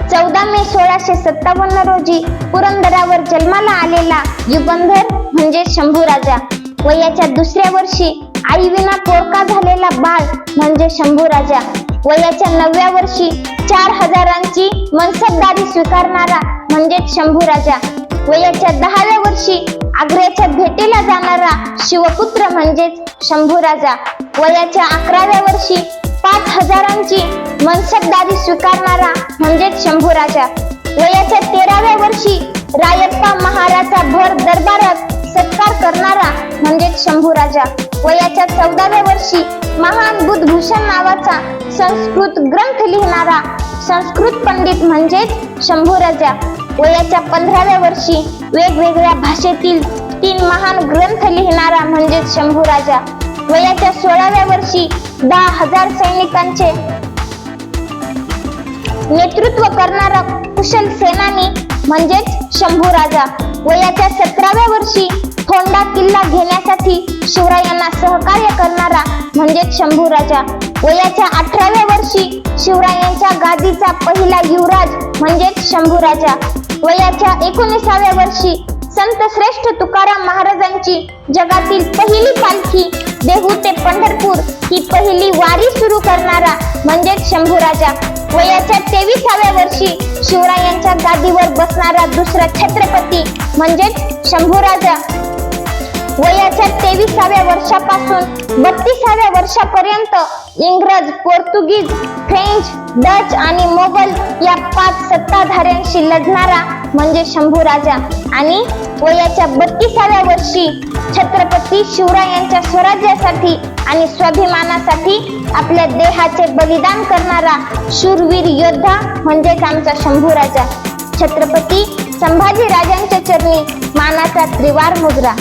चौदा मे सोळाशे सत्तावन्न रोजी पुरंदरावर जन्माला आलेला युगंधर म्हणजे शंभूराजा. वयाच्या दुसऱ्या वर्षी आई विना पोरका झालेला बाळ म्हणजे शंभूराजा. वयाच्या नवव्या वर्षी चार हजारांची मनसबदारी स्वीकारणारा म्हणजेच शंभूराजा. वयाच्या दहाव्या वर्षी आग्र्याच्या भेटीला जाणारा शिवपुत्र म्हणजेच शंभूराजा. वयाच्या अकराव्या वर्षी पाच हजारांची मनसबदारी स्वीकारणारा म्हणजेच शंभूराजा. वयाच्या तेराव्या वर्षी रायप्पा महाराजा भर दरबारात सत्कार करणारा म्हणजेच शंभूराजा. वयाच्या चौदाव्या वर्षी महान बुद्धभूषण नावाचा संस्कृत ग्रंथ लिहिणारा संस्कृत पंडित म्हणजेच शंभूराजा. वयाच्या पंधराव्या वर्षी वेगवेगळ्या भाषेतील तीन महान ग्रंथ लिहिणारा म्हणजेच शंभूराजा. वयाच्या सोळाव्या वर्षी दहा हजार सैनिकांचे नेतृत्व करणारा कुशल सेनानी म्हणजेच शंभू राजा. वयाच्या सतराव्या वर्षी थोंडा किल्ला घेण्यासाठी शिवरायांना सहकार्य करणारा म्हणजेच शंभूराजा वयाच्या अठराव्या वर्षी शिवरायांच्या गादीचा पहिला युवराज म्हणजेच शंभूराजा वयाच्या एकोणीसाव्या वर्षी संत श्रेष्ठ तुकाराम महाराजांची जगातील पहिली पालखी देहू ते पंढरपूर ही पहिली वारी सुरू करणारा म्हणजेच शंभूराजा. वयाच्या तेविसाव्या वर्षी शिवरायांच्या गादीवर बसणारा दुसरा छत्रपती म्हणजेच शंभूराजा. वयाच्या तेविसाव्या वर्षापासून बत्तीसाव्या वर्षापर्यंत इंग्रज पोर्तुगीज फ्रेंच डच आणि मोगल या पाच सत्ताधाऱ्यांशी लढणारा म्हणजे शंभूराजा. आणि वयाच्या बत्तीसाव्या वर्षी छत्रपती शिवरायांच्या स्वराज्यासाठी आणि स्वाभिमानासाठी आपल्या देहाचे बलिदान करणारा शूरवीर योद्धा म्हणजेच आमचा शंभूराजा. छत्रपती संभाजी राजांच्या चरणी मानाचा त्रिवार मुजरा.